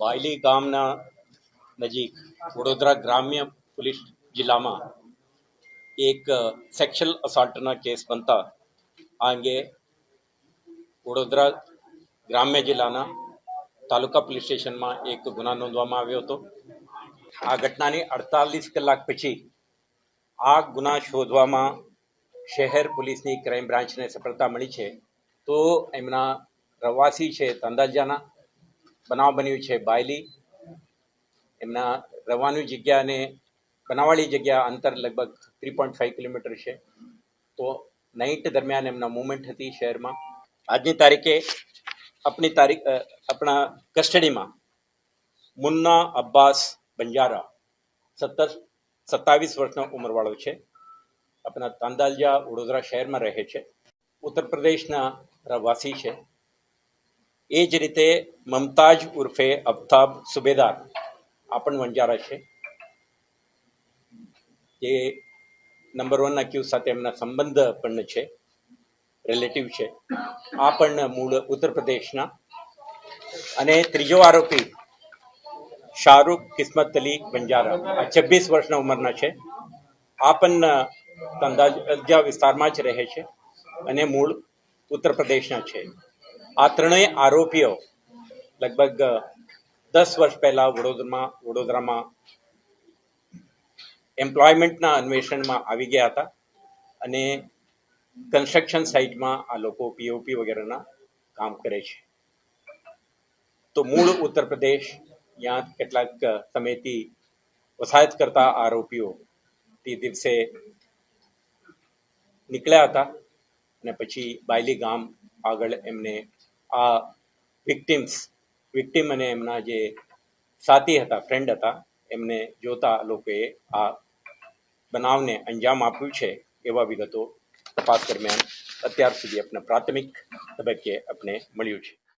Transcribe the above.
બાયલી ગામના નજીક વડોદરા ગ્રામ્ય પોલીસ જિલ્લામાં એક સેક્સ્યુઅલ અસોલ્ટના કેસ બનતા આ અંગે વડોદરા ગ્રામ્ય જિલ્લાના તાલુકા પોલીસ સ્ટેશનમાં એક ગુના નોંધવામાં આવ્યો હતો. આ ઘટનાની અડતાલીસ કલાક પછી આ ગુના શોધવામાં શહેર પોલીસની ક્રાઇમ બ્રાન્ચને સફળતા મળી છે. તો એમના પ્રવાસી છે તંદાજાના બનાવ બન્યું છે બાયલી. એમના રહેવાની જગ્યા અને બનાવવાળી જગ્યા અંતર લગભગ થ્રી પોઈન્ટ ફાઈવ કિલોમીટર છે. તો નાઇટ દરમિયાન એમના મુવમેન્ટ હતી શહેરમાં. આજની તારીખે આપણી તારીખ આપણા કસ્ટડીમાં મુન્ના અબ્બાસ બંજારા, સત્તર, સત્તાવીસ વર્ષનો ઉંમરવાળો છે. આપણા તાંદાલજા વડોદરા શહેરમાં રહે છે. ઉત્તર પ્રદેશના રહેવાસી છે. એ જ રીતે મમતાજ ઉર્ફે અફતાબ સુબેદાર આ પણ વંજારા છે. જે નંબર વનના ક્યુ સાથે એમના સંબંધ પણ છે રિલેટિવ છે. આ પણ મૂળ ઉત્તર પ્રદેશના. અને ત્રીજો આરોપી શાહરૂખ કિસ્મત અલી બંજારા આ છવ્વીસ વર્ષના ઉંમરના છે. આ પણ તંદાજા વિસ્તારમાં જ રહે છે અને મૂળ ઉત્તર પ્રદેશના છે. આ ત્રણેય આરોપીઓ લગભગ દસ વર્ષ પહેલા વડોદરામાં વડોદરામાં એમ્પ્લોયમેન્ટના અન્વેષણમાં આવી ગયા હતા અને કન્સ્ટ્રક્શન સાઇટમાં આ લોકો પીઓપી વગેરેના કામ કરે છે. તો મૂળ ઉત્તર પ્રદેશ ત્યાં કેટલાક સમયથી વસાહત કરતા આરોપીઓ તે દિવસે નીકળ્યા હતા. અને પછી બાયલી ગામ આગળ એમને આ વિક્ટિમ્સ, વિક્ટિમ અને એમના જે સાથી હતા ફ્રેન્ડ હતા, એમને જોતા લોકોએ આ બનાવને અંજામ આપ્યું છે એવા વિગતો તપાસ દરમિયાન અત્યાર સુધી આપણે પ્રાથમિક તબક્કે આપણે મળ્યું છે.